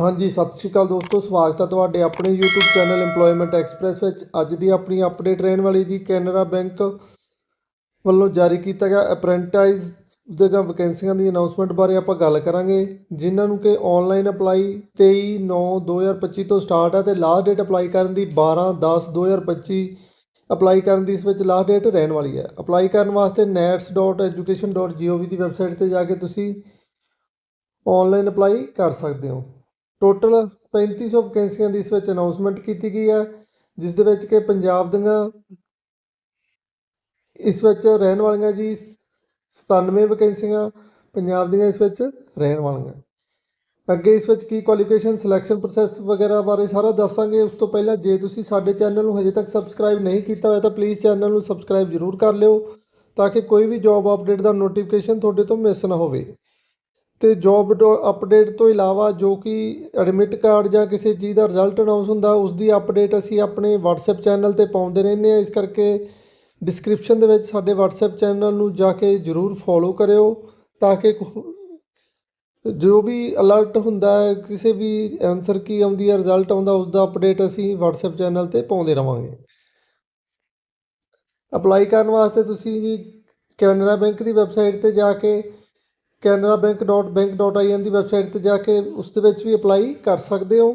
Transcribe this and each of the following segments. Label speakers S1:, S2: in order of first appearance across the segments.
S1: ਹਾਂਜੀ, ਸਤਿ ਸ਼੍ਰੀ ਅਕਾਲ ਦੋਸਤੋ, ਸਵਾਗਤ ਹੈ ਤੁਹਾਡੇ ਆਪਣੇ YouTube ਚੈਨਲ EMPLOYMENT ਐਕਸਪ੍ਰੈਸ ਵਿੱਚ। ਅੱਜ ਦੀ ਆਪਣੀ ਅਪਡੇਟ ਰਹਿਣ ਵਾਲੀ ਜੀ ਕੈਨਰਾ ਬੈਂਕ ਵੱਲੋਂ ਜਾਰੀ ਕੀਤਾ ਗਿਆ ਅਪ੍ਰੈਂਟਾਈਜ਼ ਦੀਆਂ ਵੈਕੈਂਸੀਆਂ ਦੀ ਅਨਾਉਂਸਮੈਂਟ ਬਾਰੇ ਆਪਾਂ ਗੱਲ ਕਰਾਂਗੇ, ਜਿਨ੍ਹਾਂ ਨੂੰ ਕਿ ਆਨਲਾਈਨ ਅਪਲਾਈ 23/9/2025 ਤੋਂ ਸਟਾਰਟ ਹੈ ਤੇ ਲਾਸਟ ਡੇਟ ਅਪਲਾਈ ਕਰਨ ਦੀ 12/10/2025 ਅਪਲਾਈ ਕਰਨ ਦੀ ਇਸ ਵਿੱਚ ਲਾਸਟ ਡੇਟ ਰਹਿਣ ਵਾਲੀ ਹੈ। ਅਪਲਾਈ ਕਰਨ ਵਾਸਤੇ nets.education.gov ਦੀ ਵੈਬਸਾਈਟ ਤੇ ਜਾ ਕੇ ਤੁਸੀਂ ਆਨਲਾਈਨ ਅਪਲਾਈ ਕਰ ਸਕਦੇ ਹੋ। ਟੋਟਲ 3500 ਵੈਕੈਂਸੀਆਂ ਦੀ ਇਸ ਵਿੱਚ ਅਨਾਉਂਸਮੈਂਟ ਕੀਤੀ ਗਈ ਹੈ, ਜਿਸ ਦੇ ਵਿੱਚ ਕਿ ਪੰਜਾਬ ਦੀਆਂ ਇਸ ਵਿੱਚ ਰਹਿਣ ਵਾਲੀਆਂ ਜੀ 97 ਵੈਕੈਂਸੀਆਂ ਪੰਜਾਬ ਦੀਆਂ ਇਸ ਵਿੱਚ ਰਹਿਣ ਵਾਲੀਆਂ। ਅੱਗੇ ਇਸ ਵਿੱਚ ਕੀ ਕੁਆਲੀਫਿਕੇਸ਼ਨ ਸਿਲੈਕਸ਼ਨ ਪ੍ਰੋਸੈਸ ਵਗੈਰਾ ਬਾਰੇ ਸਾਰਾ ਦੱਸਾਂਗੇ। ਉਸ ਤੋਂ ਪਹਿਲਾਂ ਜੇ ਤੁਸੀਂ ਸਾਡੇ ਚੈਨਲ ਨੂੰ ਹਜੇ ਤੱਕ ਸਬਸਕ੍ਰਾਈਬ ਨਹੀਂ ਕੀਤਾ ਹੋਇਆ, ਤਾਂ ਪਲੀਜ਼ ਚੈਨਲ ਨੂੰ ਸਬਸਕ੍ਰਾਈਬ ਜ਼ਰੂਰ ਕਰ ਲਿਓ, ਤਾਂ ਕਿ ਕੋਈ ਵੀ ਜੌਬ ਅਪਡੇਟ ਦਾ ਨੋਟੀਫਿਕੇਸ਼ਨ ਤੁਹਾਡੇ ਤੋਂ ਮਿਸ ਨਾ ਹੋਵੇ। ਤੇ ਜੌਬ ਅਪਡੇਟ ਤੋਂ ਇਲਾਵਾ ਜੋ ਕਿ ਐਡਮਿਟ ਕਾਰਡ ਜਾਂ ਕਿਸੇ ਚੀਜ਼ ਦਾ ਰਿਜ਼ਲਟ ਅਨਾਉਂਸ ਹੁੰਦਾ ਉਸ ਦੀ ਅਪਡੇਟ ਅਸੀਂ ਆਪਣੇ WhatsApp ਚੈਨਲ ਤੇ ਪਾਉਂਦੇ ਰਹਿੰਦੇ ਹਾਂ। ਇਸ ਕਰਕੇ ਡਿਸਕ੍ਰਿਪਸ਼ਨ ਦੇ ਵਿੱਚ ਸਾਡੇ WhatsApp ਚੈਨਲ ਨੂੰ ਜਾ ਕੇ ਜਰੂਰ ਫੋਲੋ ਕਰਿਓ ਤਾਂ ਕਿ ਜੋ ਵੀ ਅਲਰਟ ਹੁੰਦਾ ਹੈ, ਕਿਸੇ ਵੀ ਆਨਸਰ ਕੀ ਆਉਂਦੀ ਹੈ ਰਿਜ਼ਲਟ ਆਉਂਦਾ ਉਸ ਦਾ ਅਪਡੇਟ ਅਸੀਂ WhatsApp ਚੈਨਲ ਤੇ ਪਾਉਂਦੇ ਰਵਾਂਗੇ। ਅਪਲਾਈ ਕਰਨ ਵਾਸਤੇ ਤੁਸੀਂ ਜੀ ਕੈਨਰਾ ਬੈਂਕ ਦੀ ਵੈਬਸਾਈਟ ਤੇ ਜਾ ਕੇ canarabank.bank.in ਦੀ ਵੈਬਸਾਈਟ ਤੇ ਜਾ ਕੇ ਉਸ ਦੇ ਵਿੱਚ ਵੀ ਅਪਲਾਈ ਕਰ ਸਕਦੇ ਹੋ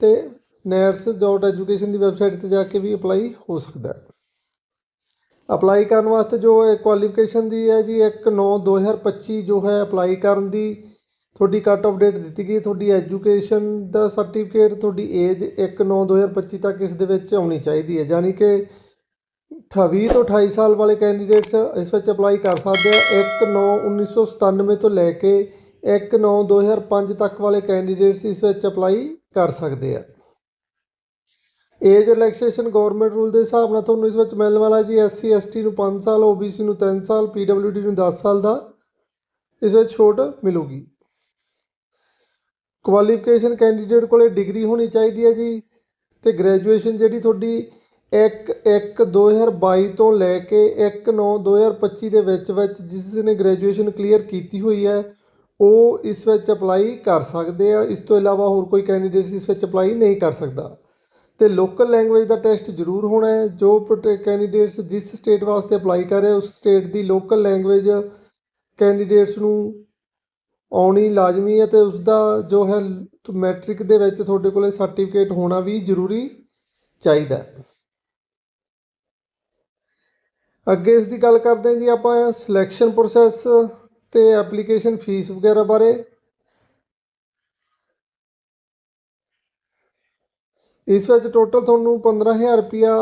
S1: ਤੇ nets.education ਦੀ ਵੈਬਸਾਈਟ ਤੇ ਜਾ ਕੇ ਵੀ ਅਪਲਾਈ ਹੋ ਸਕਦਾ ਹੈ। ਅਪਲਾਈ ਕਰਨ ਵਾਸਤੇ ਜੋ ਕੁਆਲੀਫਿਕੇਸ਼ਨ ਦੀ ਹੈ ਜੀ 1/9/2025 ਜੋ ਹੈ ਅਪਲਾਈ ਕਰਨ ਦੀ, ਤੁਹਾਡੀ ਕੱਟ ਆਫ ਡੇਟ ਦਿੱਤੀ ਗਈ ਤੁਹਾਡੀ ਐਜੂਕੇਸ਼ਨ ਦਾ ਸਰਟੀਫਿਕੇਟ, ਤੁਹਾਡੀ ਏਜ 1/9/2025 ਤੱਕ ਇਸ ਦੇ ਵਿੱਚ ਆਉਣੀ ਚਾਹੀਦੀ ਹੈ। ਯਾਨੀ ਕਿ 28 ਤੋਂ 28 ਸਾਲ ਵਾਲੇ ਕੈਂਡੀਡੇਟਸ ਇਸ ਵਿੱਚ ਅਪਲਾਈ ਕਰ ਸਕਦੇ ਆ। 1/9/1997 ਤੋਂ ਲੈ ਕੇ 1/9/2005 ਤੱਕ ਵਾਲੇ ਕੈਂਡੀਡੇਟਸ ਇਸ ਵਿੱਚ ਅਪਲਾਈ ਕਰ ਸਕਦੇ ਆ। ਏਜ ਰਿਲੈਕਸੇਸ਼ਨ ਗਵਰਨਮੈਂਟ ਰੂਲ ਦੇ ਹਿਸਾਬ ਨਾਲ ਤੁਹਾਨੂੰ ਇਸ ਵਿੱਚ ਮਿਲਣ ਵਾਲਾ ਜੀ ਐਸਸੀ ਐਸਟੀ ਨੂੰ 5 ਸਾਲ ਓਬੀਸੀ ਨੂੰ 3 ਸਾਲ ਪੀਡਬਲਯੂਡੀ ਨੂੰ 10 ਸਾਲ ਦਾ ਇਸ ਵਿੱਚ ਛੋਟ ਮਿਲੂਗੀ। ਕੁਆਲੀਫਿਕੇਸ਼ਨ ਕੈਂਡੀਡੇਟ ਕੋਲੇ ਡਿਗਰੀ ਹੋਣੀ ਚਾਹੀਦੀ ਹੈ ਜੀ ਤੇ ਗ੍ਰੈਜੂਏਸ਼ਨ ਜਿਹੜੀ ਤੁਹਾਡੀ 1 1 2022 ਤੋਂ ਲੈ ਕੇ 1 9 2025 ਦੇ ਵਿੱਚ ਵਿੱਚ ਜਿਸ ਨੇ ਗ੍ਰੈਜੂਏਸ਼ਨ ਕਲੀਅਰ ਕੀਤੀ ਹੋਈ ਹੈ, ਉਹ ਇਸ ਵਿੱਚ ਅਪਲਾਈ ਕਰ ਸਕਦੇ ਆ। ਇਸ ਤੋਂ ਇਲਾਵਾ ਹੋਰ ਕੋਈ ਕੈਂਡੀਡੇਟ ਇਸ ਵਿੱਚ ਅਪਲਾਈ ਨਹੀਂ ਕਰ ਸਕਦਾ। ਤੇ ਲੋਕਲ ਲੈਂਗੁਏਜ ਦਾ ਟੈਸਟ ਜ਼ਰੂਰ ਹੋਣਾ ਹੈ। ਜੋ ਕੈਂਡੀਡੇਟਸ ਜਿਸ ਸਟੇਟ ਵਾਸਤੇ ਅਪਲਾਈ ਕਰ ਰਹੇ ਉਸ ਸਟੇਟ ਦੀ ਲੋਕਲ ਲੈਂਗੁਏਜ ਕੈਂਡੀਡੇਟਸ ਨੂੰ ਆਉਣੀ ਲਾਜ਼ਮੀ ਹੈ ਤੇ ਉਸ ਦਾ ਜੋ ਹੈ ਮੈਟ੍ਰਿਕ ਦੇ ਵਿੱਚ ਤੁਹਾਡੇ ਕੋਲੇ ਸਰਟੀਫਿਕੇਟ ਹੋਣਾ ਵੀ ਜ਼ਰੂਰੀ ਚਾਹੀਦਾ ਅੱਗੇ ਇਸ ਦੀ ਗੱਲ ਕਰਦੇ ਹਾਂ ਜੀ, ਆਪਾਂ ਸਿਲੈਕਸ਼ਨ ਪ੍ਰੋਸੈਸ ਤੇ ਐਪਲੀਕੇਸ਼ਨ ਫੀਸ ਵਗੈਰਾ ਬਾਰੇ। ਇਸ ਵਿੱਚ ਟੋਟਲ ਤੁਹਾਨੂੰ 15000 ਰੁਪਿਆ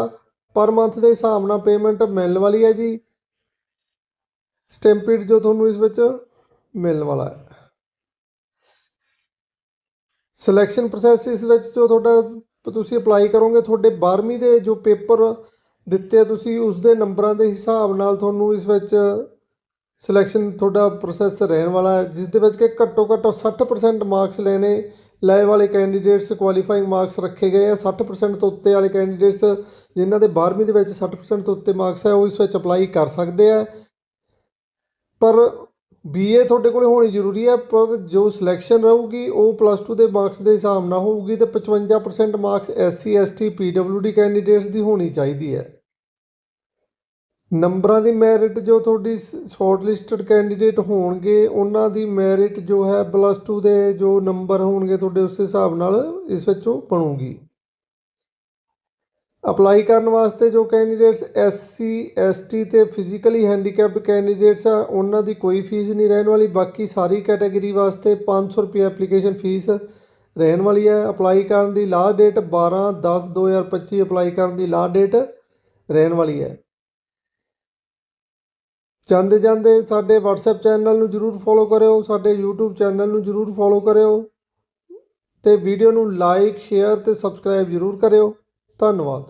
S1: ਪਰ ਮੰਥ ਦੇ ਹਿਸਾਬ ਨਾਲ ਪੇਮੈਂਟ ਮਿਲਣ ਵਾਲੀ ਹੈ ਜੀ। ਸਟੈਂਪਿਡ ਜੋ ਤੁਹਾਨੂੰ ਇਸ ਵਿੱਚ ਮਿਲਣ ਵਾਲਾ ਹੈ। ਸਿਲੈਕਸ਼ਨ ਪ੍ਰੋਸੈਸ ਇਸ ਵਿੱਚ ਜੋ ਤੁਹਾਡਾ ਤੁਸੀਂ ਅਪਲਾਈ ਕਰੋਗੇ, ਤੁਹਾਡੇ 12ਵੀਂ ਦੇ ਜੋ ਪੇਪਰ ਦਿੱਤੇ ਤੁਸੀਂ ਉਸ ਦੇ ਨੰਬਰਾਂ ਦੇ ਹਿਸਾਬ ਨਾਲ ਤੁਹਾਨੂੰ ਇਸ ਵਿੱਚ ਸਿਲੈਕਸ਼ਨ ਤੁਹਾਡਾ ਪ੍ਰੋਸੈਸ ਰਹਿਣ ਵਾਲਾ ਹੈ, ਜਿਸ ਦੇ ਵਿੱਚ ਕਿ ਘੱਟੋ ਘੱਟ 60% ਮਾਰਕਸ ਲੈਣੇ ਲਏ ਵਾਲੇ ਕੈਂਡੀਡੇਟਸ ਕੁਆਲੀਫਾਈਂਗ ਮਾਰਕਸ ਰੱਖੇ ਗਏ ਆ 60% ਤੋਂ ਉੱਤੇ ਵਾਲੇ ਕੈਂਡੀਡੇਟਸ ਜਿਨ੍ਹਾਂ ਦੇ 12ਵੀਂ ਦੇ ਵਿੱਚ 60% ਤੋਂ ਉੱਤੇ ਮਾਰਕਸ ਹੈ, ਉਹ ਇਸ ਵਿੱਚ ਅਪਲਾਈ ਕਰ ਸਕਦੇ ਆ। ਪਰ ਬੀਏ ਤੁਹਾਡੇ ਕੋਲ ਹੋਣੀ ਜ਼ਰੂਰੀ ਹੈ, ਪਰ ਜੋ ਸਿਲੈਕਸ਼ਨ ਰਹੂਗੀ, ਉਹ ਪਲੱਸ 2 ਦੇ ਮਾਰਕਸ ਦੇ ਹਿਸਾਬ ਨਾਲ ਹੋਊਗੀ ਤੇ 55% marks SC ST PWD candidates ਦੀ ਹੋਣੀ ਚਾਹੀਦੀ ਹੈ। ਨੰਬਰਾਂ ਦੀ ਮੈਰਿਟ ਜੋ ਤੁਹਾਡੀ ਸ਼ਾਰਟ ਲਿਸਟਡ ਕੈਂਡੀਡੇਟ ਹੋਣਗੇ, ਉਹਨਾਂ ਦੀ ਮੈਰਿਟ ਜੋ ਹੈ ਪਲੱਸ 2 ਦੇ ਜੋ ਨੰਬਰ ਹੋਣਗੇ ਤੁਹਾਡੇ ਉਸ ਹਿਸਾਬ ਨਾਲ ਇਸ ਵਿੱਚੋਂ ਬਣੂਗੀ। ਅਪਲਾਈ ਕਰਨ ਵਾਸਤੇ ਜੋ ਕੈਂਡੀਡੇਟਸ ਐਸਸੀ ਐਸਟੀ ਤੇ ਫਿਜ਼ੀਕਲੀ ਹੈਂਡੀਕੈਪਡ ਕੈਂਡੀਡੇਟਸ ਆ, ਉਹਨਾਂ ਦੀ ਕੋਈ ਫੀਸ ਨਹੀਂ ਰਹਿਣ ਵਾਲੀ, ਬਾਕੀ ਸਾਰੀ ਕੈਟਾਗਰੀ ਵਾਸਤੇ 500 ਰੁਪਏ ਐਪਲੀਕੇਸ਼ਨ ਫੀਸ ਰਹਿਣ ਵਾਲੀ ਹੈ। ਅਪਲਾਈ ਕਰਨ ਦੀ ਲਾਸਟ ਡੇਟ 12 10 2025 ਅਪਲਾਈ ਕਰਨ ਦੀ ਲਾਸਟ ਡੇਟ ਰਹਿਣ ਵਾਲੀ ਹੈ। ਜਾਂਦੇ ਜਾਂਦੇ ਸਾਡੇ WhatsApp ਚੈਨਲ ਨੂੰ ਜਰੂਰ ਫੋਲੋ ਕਰਿਓ, ਸਾਡੇ YouTube ਚੈਨਲ ਨੂੰ ਜਰੂਰ ਫੋਲੋ ਕਰਿਓ ਤੇ ਵੀਡੀਓ ਨੂੰ ਲਾਈਕ ਸ਼ੇਅਰ ਤੇ ਸਬਸਕ੍ਰਾਈਬ ਜਰੂਰ ਕਰਿਓ। ਧੰਨਵਾਦ।